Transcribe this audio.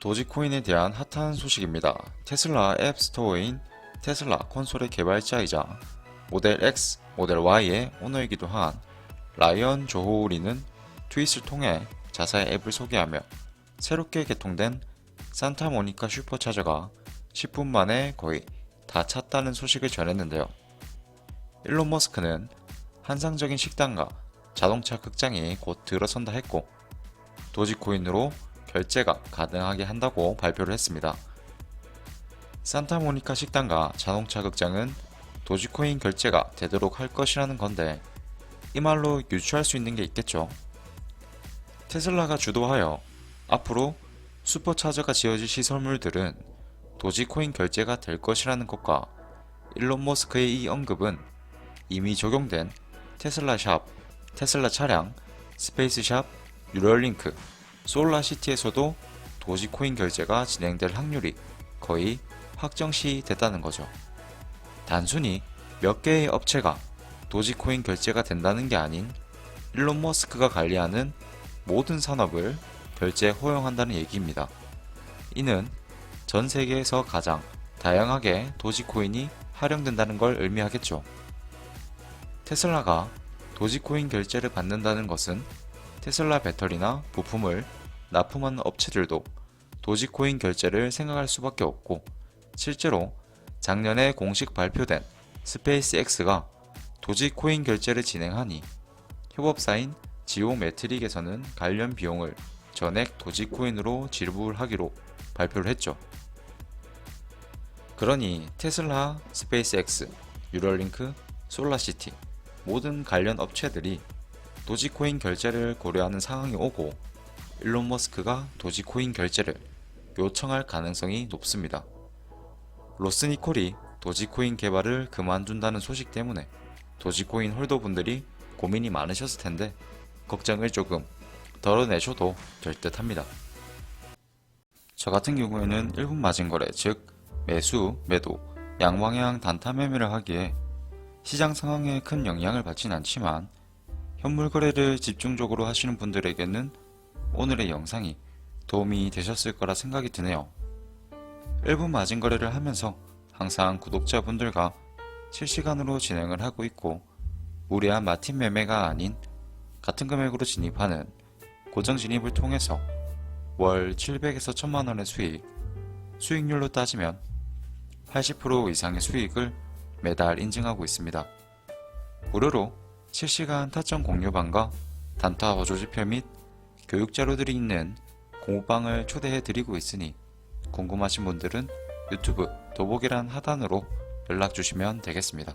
도지코인에 대한 핫한 소식입니다. 테슬라 앱 스토어인 테슬라 콘솔의 개발자이자 모델 X, 모델 Y의 오너이기도 한 라이언 조호우리는 트윗을 통해 자사의 앱을 소개하며 새롭게 개통된 산타모니카 슈퍼차저가 10분 만에 거의 다 찼다는 소식을 전했는데요. 일론 머스크는 환상적인 식당과 자동차 극장이 곧 들어선다 했고 도지코인으로 결제가 가능하게 한다고 발표를 했습니다. 산타모니카 식당과 자동차 극장은 도지코인 결제가 되도록 할 것이라는 건데 이 말로 유추할 수 있는 게 있겠죠. 테슬라가 주도하여 앞으로 슈퍼차저가 지어질 시설물들은 도지코인 결제가 될 것이라는 것과 일론 머스크의 이 언급은 이미 적용된 테슬라 샵, 테슬라 차량, 스페이스 샵, 뉴럴링크, 솔라시티에서도 도지코인 결제가 진행될 확률이 거의 확정시 됐다는 거죠. 단순히 몇 개의 업체가 도지코인 결제가 된다는 게 아닌 일론 머스크가 관리하는 모든 산업을 결제 허용한다는 얘기입니다. 이는 전 세계에서 가장 다양하게 도지코인이 활용된다는 걸 의미하겠죠. 테슬라가 도지코인 결제를 받는다는 것은 테슬라 배터리나 부품을 납품하는 업체들도 도지코인 결제를 생각할 수밖에 없고 실제로 작년에 공식 발표된 스페이스X가 도지코인 결제를 진행하니 협업사인 지오메트릭에서는 관련 비용을 전액 도지코인으로 지불하기로 발표를 했죠. 그러니 테슬라, 스페이스X, 뉴럴링크, 솔라시티 모든 관련 업체들이 도지코인 결제를 고려하는 상황이 오고 일론 머스크가 도지코인 결제를 요청할 가능성이 높습니다. 로스니콜이 도지코인 개발을 그만둔다는 소식 때문에 도지코인 홀더분들이 고민이 많으셨을 텐데 걱정을 조금 덜어내셔도 될 듯합니다. 저 같은 경우에는 1분 마진 거래, 즉 매수, 매도, 양방향 단타 매매를 하기에 시장 상황에 큰 영향을 받진 않지만 현물 거래를 집중적으로 하시는 분들에게는 오늘의 영상이 도움이 되셨을 거라 생각이 드네요. 1분 마진 거래를 하면서 항상 구독자분들과 실시간으로 진행을 하고 있고 무리한 마틴 매매가 아닌 같은 금액으로 진입하는 고정 진입을 통해서 월 700에서 1000만원의 수익, 수익률로 따지면 80% 이상의 수익을 매달 인증하고 있습니다. 무료로 실시간 타점 공유방과 단타 어조지표 및 교육 자료들이 있는 공부방을 초대해 드리고 있으니 궁금하신 분들은 유튜브 더보기란 하단으로 연락 주시면 되겠습니다.